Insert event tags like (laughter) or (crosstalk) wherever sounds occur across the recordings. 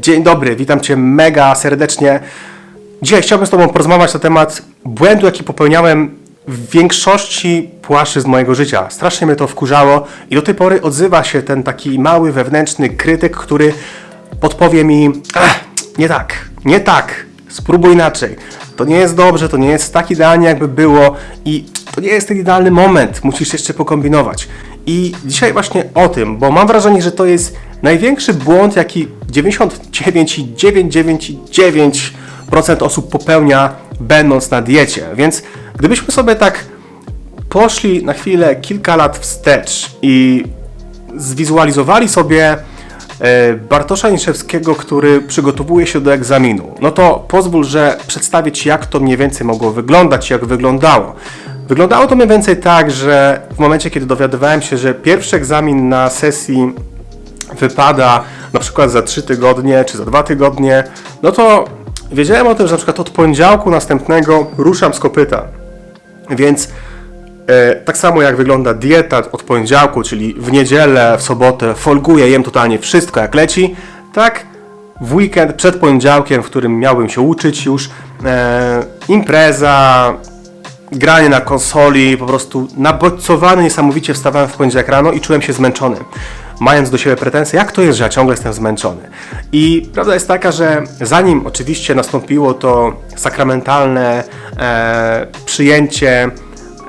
Dzień dobry, witam Cię mega serdecznie. Dzisiaj chciałbym z Tobą porozmawiać na temat błędu, jaki popełniałem w większości płaszczyzn mojego życia. Strasznie mnie to wkurzało i do tej pory odzywa się ten taki mały wewnętrzny krytyk, który podpowie mi, "Ach, nie tak, nie tak, spróbuj inaczej. To nie jest dobrze, to nie jest tak idealnie, jakby było i to nie jest ten idealny moment, musisz jeszcze pokombinować. I dzisiaj właśnie o tym, bo mam wrażenie, że to jest największy błąd, jaki 99,999% osób popełnia, będąc na diecie. Więc gdybyśmy sobie tak poszli na chwilę kilka lat wstecz i zwizualizowali sobie e, Bartosza Niszewskiego, który przygotowuje się do egzaminu, no to pozwól, że przedstawię Ci, jak to mniej więcej mogło wyglądać, jak wyglądało. Wyglądało to mniej więcej tak, że w momencie, kiedy dowiadywałem się, że pierwszy egzamin na sesji wypada na przykład za 3 tygodnie czy za 2 tygodnie, no to wiedziałem o tym, że na przykład od poniedziałku następnego ruszam z kopyta. Więc e, tak samo jak wygląda dieta od poniedziałku, czyli w niedzielę, w sobotę folguję, jem totalnie wszystko jak leci, tak w weekend przed poniedziałkiem, w którym miałbym się uczyć już, e, impreza, granie na konsoli, po prostu nabodźcowany niesamowicie wstawałem w poniedziałek rano i czułem się zmęczony. Mając do siebie pretensje, jak to jest, że ja ciągle jestem zmęczony. I prawda jest taka, że zanim oczywiście nastąpiło to sakramentalne e, przyjęcie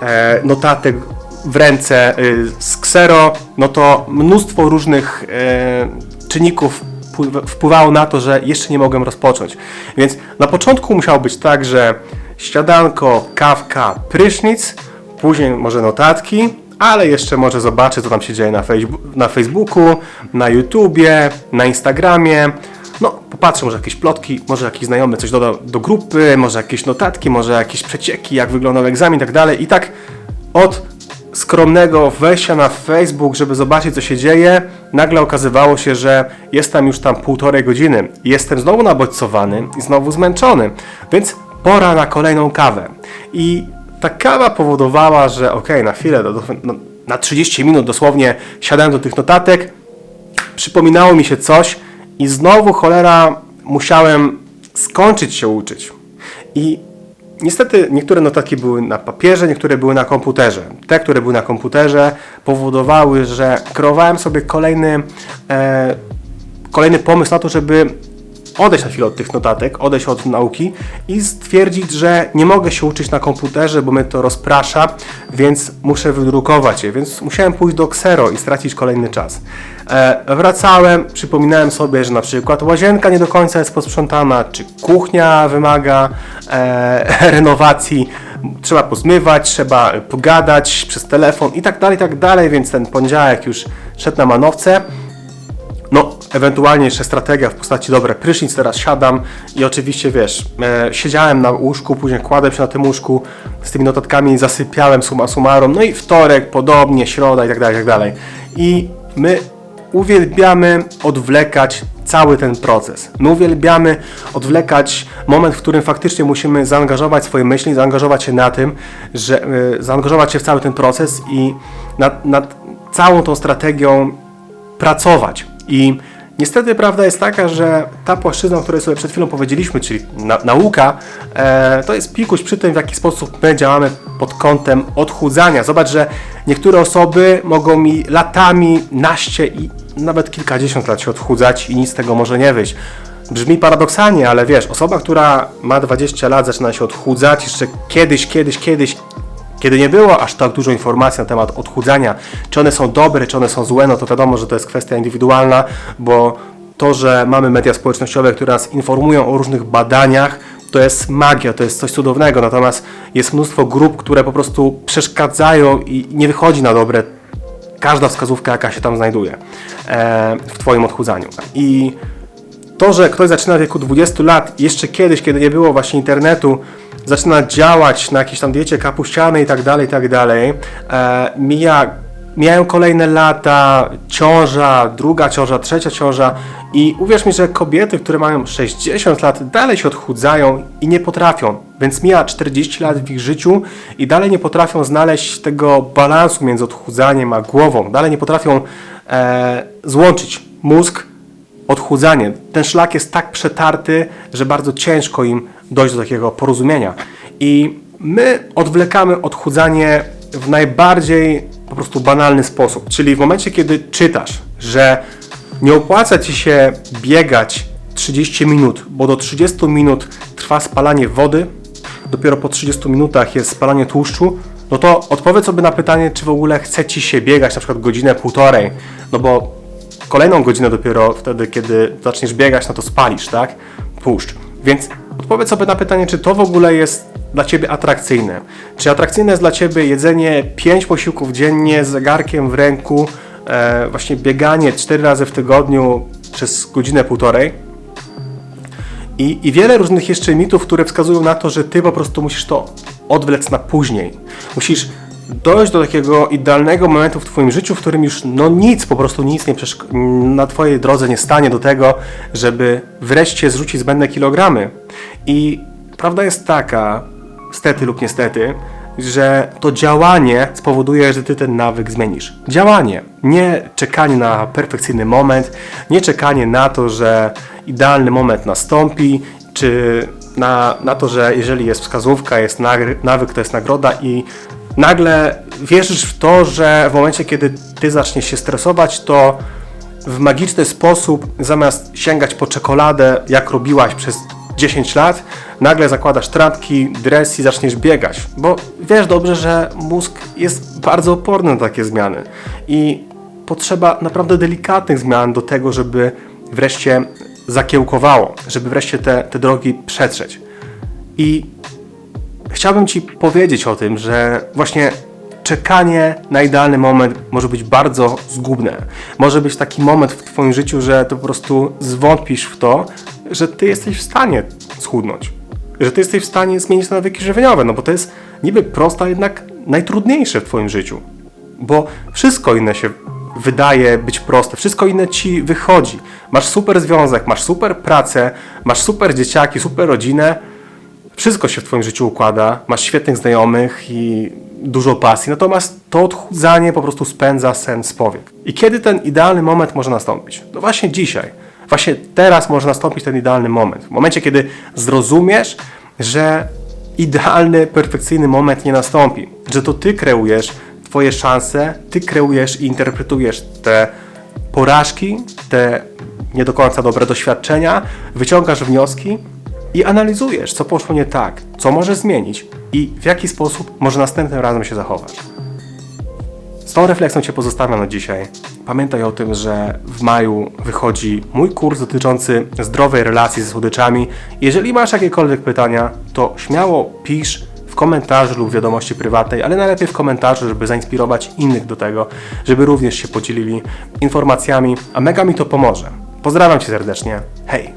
e, notatek w ręce y, z Xero, no to mnóstwo różnych e, czynników wpływ- wpływało na to, że jeszcze nie mogłem rozpocząć. Więc na początku musiało być tak, że śniadanko, kawka, prysznic, później może notatki, ale jeszcze może zobaczę, co tam się dzieje na, na Facebooku, na YouTubie, na Instagramie. No, popatrzę, może jakieś plotki, może jakiś znajomy coś doda do grupy, może jakieś notatki, może jakieś przecieki, jak wyglądał egzamin i tak dalej. I tak od skromnego wejścia na Facebook, żeby zobaczyć, co się dzieje, nagle okazywało się, że jestem już tam półtorej godziny. Jestem znowu nabodźcowany i znowu zmęczony, więc pora na kolejną kawę. I ta kawa powodowała, że okej, na chwilę, do, do, no, na 30 minut dosłownie siadałem do tych notatek, przypominało mi się coś i znowu cholera musiałem skończyć się uczyć. I niestety niektóre notatki były na papierze, niektóre były na komputerze. Te, które były na komputerze powodowały, że kreowałem sobie kolejny, e, kolejny pomysł na to, żeby odejść na chwilę od tych notatek, odejść od nauki i stwierdzić, że nie mogę się uczyć na komputerze, bo mnie to rozprasza, więc muszę wydrukować je. Więc musiałem pójść do Xero i stracić kolejny czas. E, wracałem, przypominałem sobie, że na przykład łazienka nie do końca jest posprzątana, czy kuchnia wymaga e, (laughs) renowacji, trzeba pozmywać, trzeba pogadać przez telefon i tak dalej, tak dalej, więc ten poniedziałek już szedł na manowce. Ewentualnie jeszcze strategia w postaci dobra, prysznic, teraz siadam i oczywiście wiesz, e, siedziałem na łóżku, później kładłem się na tym łóżku z tymi notatkami, zasypiałem summa summarum, no i wtorek, podobnie, środa i tak dalej, i tak dalej. I my uwielbiamy odwlekać cały ten proces. My uwielbiamy odwlekać moment, w którym faktycznie musimy zaangażować swoje myśli, zaangażować się na tym, że e, zaangażować się w cały ten proces i nad, nad całą tą strategią pracować. I niestety prawda jest taka, że ta płaszczyzna, o której sobie przed chwilą powiedzieliśmy, czyli na, nauka, e, to jest pikuś przy tym, w jaki sposób my działamy pod kątem odchudzania. Zobacz, że niektóre osoby mogą mi latami, naście i nawet kilkadziesiąt lat się odchudzać i nic z tego może nie wyjść. Brzmi paradoksalnie, ale wiesz, osoba, która ma 20 lat, zaczyna się odchudzać, jeszcze kiedyś, kiedyś, kiedyś kiedy nie było aż tak dużo informacji na temat odchudzania, czy one są dobre, czy one są złe, no to wiadomo, że to jest kwestia indywidualna, bo to, że mamy media społecznościowe, które nas informują o różnych badaniach, to jest magia, to jest coś cudownego, natomiast jest mnóstwo grup, które po prostu przeszkadzają i nie wychodzi na dobre każda wskazówka, jaka się tam znajduje e, w Twoim odchudzaniu. I to, że ktoś zaczyna w wieku 20 lat, jeszcze kiedyś, kiedy nie było właśnie internetu, zaczyna działać na jakiejś tam diecie kapuścianej i tak dalej, i tak dalej, e, mija, mijają kolejne lata, ciąża, druga ciąża, trzecia ciąża i uwierz mi, że kobiety, które mają 60 lat, dalej się odchudzają i nie potrafią, więc mija 40 lat w ich życiu i dalej nie potrafią znaleźć tego balansu między odchudzaniem a głową, dalej nie potrafią e, złączyć mózg odchudzanie. Ten szlak jest tak przetarty, że bardzo ciężko im dojść do takiego porozumienia. I my odwlekamy odchudzanie w najbardziej po prostu banalny sposób. Czyli w momencie, kiedy czytasz, że nie opłaca ci się biegać 30 minut, bo do 30 minut trwa spalanie wody, dopiero po 30 minutach jest spalanie tłuszczu, no to odpowiedz sobie na pytanie, czy w ogóle chce ci się biegać na przykład godzinę, półtorej, no bo kolejną godzinę dopiero wtedy, kiedy zaczniesz biegać, no to spalisz, tak? Tłuszcz. Więc odpowiedz sobie na pytanie, czy to w ogóle jest dla Ciebie atrakcyjne. Czy atrakcyjne jest dla Ciebie jedzenie 5 posiłków dziennie z zegarkiem w ręku, e, właśnie bieganie 4 razy w tygodniu przez godzinę, półtorej? I, I wiele różnych jeszcze mitów, które wskazują na to, że ty po prostu musisz to odwlec na później. Musisz dojść do takiego idealnego momentu w twoim życiu, w którym już no nic, po prostu nic nie na twojej drodze nie stanie do tego, żeby wreszcie zrzucić zbędne kilogramy. I prawda jest taka, stety lub niestety, że to działanie spowoduje, że ty ten nawyk zmienisz. Działanie, nie czekanie na perfekcyjny moment, nie czekanie na to, że idealny moment nastąpi, czy na, na to, że jeżeli jest wskazówka, jest nawyk, to jest nagroda i nagle wierzysz w to, że w momencie, kiedy ty zaczniesz się stresować, to w magiczny sposób, zamiast sięgać po czekoladę, jak robiłaś przez 10 lat, nagle zakładasz trampki, dres i zaczniesz biegać. Bo wiesz dobrze, że mózg jest bardzo oporny na takie zmiany. I potrzeba naprawdę delikatnych zmian do tego, żeby wreszcie zakiełkowało, żeby wreszcie te, te drogi przetrzeć. I chciałbym Ci powiedzieć o tym, że właśnie czekanie na idealny moment może być bardzo zgubne. Może być taki moment w Twoim życiu, że to po prostu zwątpisz w to, że Ty jesteś w stanie schudnąć. Że Ty jesteś w stanie zmienić nawyki żywieniowe, no bo to jest niby proste, jednak najtrudniejsze w Twoim życiu. Bo wszystko inne się wydaje być proste, wszystko inne ci wychodzi. Masz super związek, masz super pracę, masz super dzieciaki, super rodzinę, wszystko się w Twoim życiu układa, masz świetnych znajomych i dużo pasji, natomiast to odchudzanie po prostu spędza sen z powiek. I kiedy ten idealny moment może nastąpić? No właśnie dzisiaj. Właśnie teraz może nastąpić ten idealny moment. W momencie, kiedy zrozumiesz, że idealny, perfekcyjny moment nie nastąpi. Że to Ty kreujesz Twoje szanse, Ty kreujesz i interpretujesz te porażki, te nie do końca dobre doświadczenia, wyciągasz wnioski i analizujesz, co poszło nie tak, co może zmienić i w jaki sposób może następnym razem się zachować. Z tą refleksją Cię pozostawiam na dzisiaj. Pamiętaj o tym, że w maju wychodzi mój kurs dotyczący zdrowej relacji ze słodyczami. Jeżeli masz jakiekolwiek pytania, to śmiało pisz w komentarzu lub wiadomości prywatnej, ale najlepiej w komentarzu, żeby zainspirować innych do tego, żeby również się podzielili informacjami, a mega mi to pomoże. Pozdrawiam Cię serdecznie. Hej!